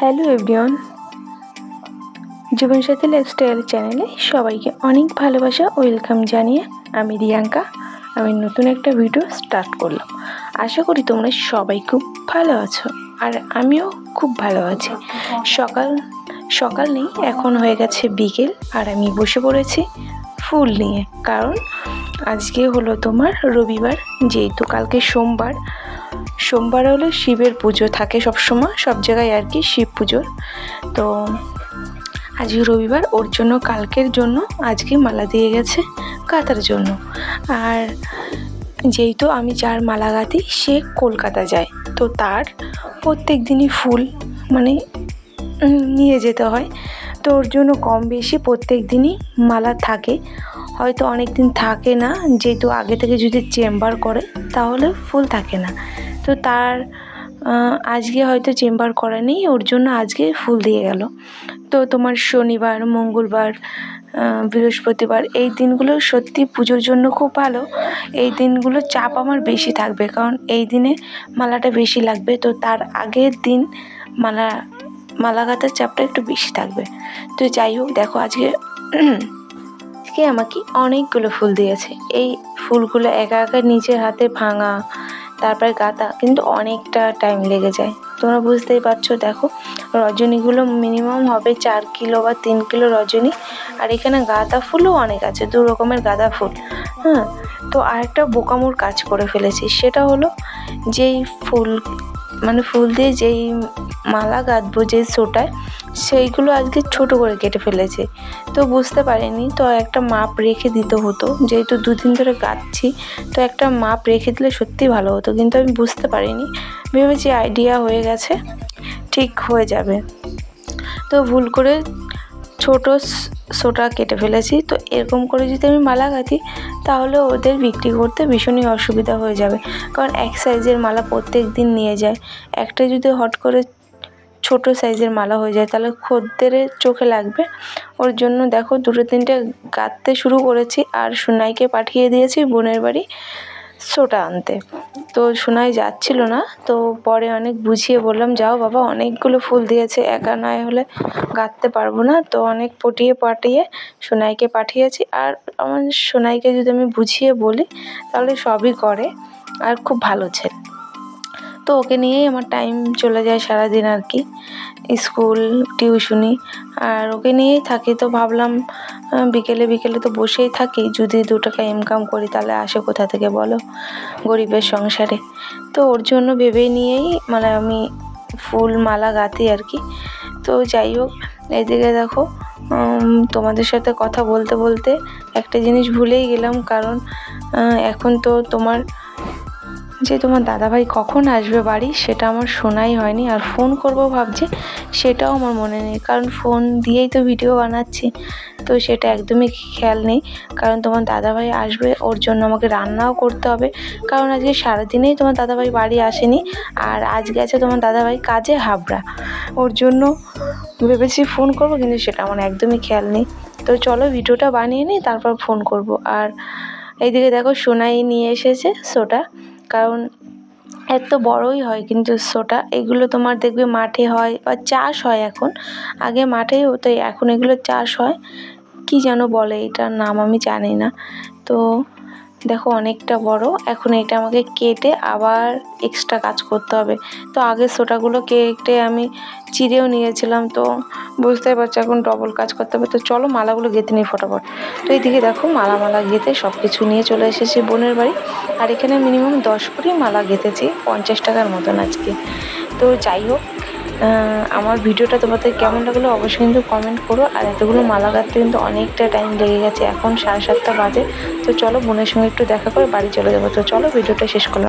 Hello everyone. জীবনসাথী lifestyle চ্যানেলে সবাইকে অনেক ভালোবাসা, ওয়েলকাম জানিয়ে আমি রিয়াঙ্কা। আমি নতুন একটা ভিডিও স্টার্ট করলাম। আশা করি তোমরা সবাই খুব ভালো আছো আর আমিও খুব ভালো আছি। সকাল সকাল নেই, এখন হয়ে গেছে বিকেল আর আমি বসে পড়েছি ফুল নিয়ে। কারণ আজকে হলো তোমার রবিবার, যেহেতু কালকে সোমবার সোমবার হলে শিবের পুজো থাকে সব সময় সব জায়গায় আর কি শিব পুজোর। তো আজকে রবিবার, ওর জন্য, কালকের জন্য, আজকে মালা দিয়ে গেছে কাতার জন্য। আর যেহেতু আমি যার মালা গাঁথি সে কলকাতা যায়। তো তার প্রত্যেক দিনই ফুল মানে নিয়ে যেতে হয়। তো ওর জন্য কম বেশি প্রত্যেক দিনই মালা থাকে। হয়তো অনেক দিন থাকে না, যেহেতু আগে থেকে যদি চেম্বার করে, তাহলে ফুল থাকে না। তো তার আজকে হয়তো চেম্বার করা নেই, ওর জন্য আজকে ফুল দিয়ে গেল। তো তোমার শনিবার, মঙ্গলবার বৃহস্পতিবার, এই দিনগুলো সত্যি পুজোর জন্য খুব ভালো। এই দিনগুলো চাপ আমার বেশি থাকবে, কারণ এই দিনে মালাটা বেশি লাগবে। তো তার আগের দিন মালা মালা গাঁথার চাপটা একটু বেশি থাকবে। তো যাই হোক, দেখো আজকে আজকে আমাকে অনেকগুলো ফুল দিয়েছে। এই ফুলগুলো একা একা নিজের হাতে ভাঙা তারপরে গাঁথা কিন্তু অনেকটা টাইম লেগে যায়। তোমরা বুঝতেই পারছ, দেখো, রজনীগুলো মিনিমাম হবে চার কিলো বা তিন কিলো রজনী, আর এখানে গাঁদা ফুলও অনেক আছে, দু রকমের গাঁদা ফুল। হ্যাঁ তো আরেকটা বোকামোর কাজ করে ফেলেছি, সেটা হলো যেই ফুল মানে ফুল দিয়ে যেই মালা গাঁথবো যেই সোটায় সেইগুলো আজকে ছোট করে কেটে ফেলেছে। তো বুঝতে পারিনি, তো একটা মাপ রেখে দিতে হতো। যেহেতু দুদিন ধরে গাঁথছি তো একটা মাপ রেখে দিলে সত্যি ভালো হতো, কিন্তু আমি বুঝতে পারিনি। ভেবেছি আইডিয়া হয়ে গেছে, ঠিক হয়ে যাবে। তো ভুল করে ছোট সোটা কেটে ফেলেছি, তো এরকম করে যদি আমি মালা গাঁথি, তাহলে ওদের বিক্রি করতে ভীষণই অসুবিধা হয়ে যাবে। কারণ এক সাইজের মালা প্রত্যেক দিন নিয়ে যায়। একটা যদি হট করে ছোট সাইজের মালা হয়ে যায়, তাহলে খদ্দেরের চোখে লাগবে। ওর জন্য দেখো দুটো তিনটে গাঁথতে শুরু করেছি, আর সোনাইকে পাঠিয়ে দিয়েছি বোনের বাড়ি সোটা আনতে। তো সোনাই যাচ্ছিল না, তো পরে অনেক বুঝিয়ে বললাম, যাও বাবা, অনেকগুলো ফুল দিয়েছে, একা নয় হলে গাঁথতে পারব না। তো অনেক পটিয়ে পাঠিয়ে সোনাইকে পাঠিয়েছি, আর আমার সোনাইকে যদি আমি বুঝিয়ে বলি, তাহলে সবই করে, আর খুব ভালো ছেলে। তো ওকে নিয়েই আমার টাইম চলে যায় সারাদিন আর কি স্কুল টিউশনি আর ওকে নিয়েই থাকি তো ভাবলাম বিকেলে বিকেলে তো বসেই থাকি, যদি দু টাকা ইনকাম করি তাহলে আসে কোথা থেকে বলো গরিবের সংসারে। তো ওর জন্য ভেবে নিয়েই মানে আমি ফুল মালা গাঁথি আর কি। তো যাই হোক, এদিকে দেখো তোমাদের সাথে কথা বলতে বলতে একটা জিনিস ভুলেই গেলাম, কারণ এখন তো তোমার যে তোমার দাদাভাই কখন আসবে বাড়ি সেটা আমার শোনাই হয়নি। আর ফোন করব ভাবছি, সেটাও আমার মনে নেই। কারণ ফোন দিয়েই তো ভিডিও বানাচ্ছি, তো সেটা একদমই খেয়াল নেই। কারণ তোমার দাদাভাই আসবে, ওর জন্য আমাকে রান্নাও করতে হবে। কারণ আজকে সারাদিনেই তোমার দাদাভাই বাড়ি আসেনি, আর আজ গেছে তোমার দাদাভাই কাজে হাবড়া। ওর জন্য ভেবেছি ফোন করব, কিন্তু সেটা আমার একদমই খেয়াল নেই। তো চলো ভিডিওটা বানিয়ে নিই, তারপর ফোন করব। আর এইদিকে দেখো সোনাই নিয়ে এসেছে সোটা কারণ এত বড়ই হয় কিন্তু সোটা, এগুলো তোমার দেখবে মাঠে হয় বা চাষ হয় এখন। আগে মাঠেই হতো, এখন এগুলো চাষ হয়। কি যেন বলে এটার নাম আমি জানি না। তো দেখো অনেকটা বড়। এখন এটা আমাকে কেটে আবার এক্সট্রা কাজ করতে হবে। তো আগে সোটাগুলো কেটে আমি চিড়েও নিয়েছিলাম তো বুঝতেই পারছ, এখন ডবল কাজ করতে হবে। তো চলো মালাগুলো গেঁথে নিই ফটাফট। তো এইদিকে দেখো মালা মালা গেঁথে সব কিছু নিয়ে চলে এসেছি বোনের বাড়ি। আর এখানে মিনিমাম দশ কুড়ি মালা গেঁথেছি, পঞ্চাশ টাকার মতন আজকে। তো যাই হোক আমার ভিডিওটা তোমাদের কেমন লাগল অবশ্যই কিন্তু কমেন্ট করো। আর এতগুলো মালা গাঁথতে কিন্তু অনেকটা টাইম লেগে গেছে, এখন সাড়ে সাতটা বাজে। তো চলো বোনের সঙ্গে একটু দেখা করে বাড়ি চলে যাব। তো চলো ভিডিওটা শেষ করলাম।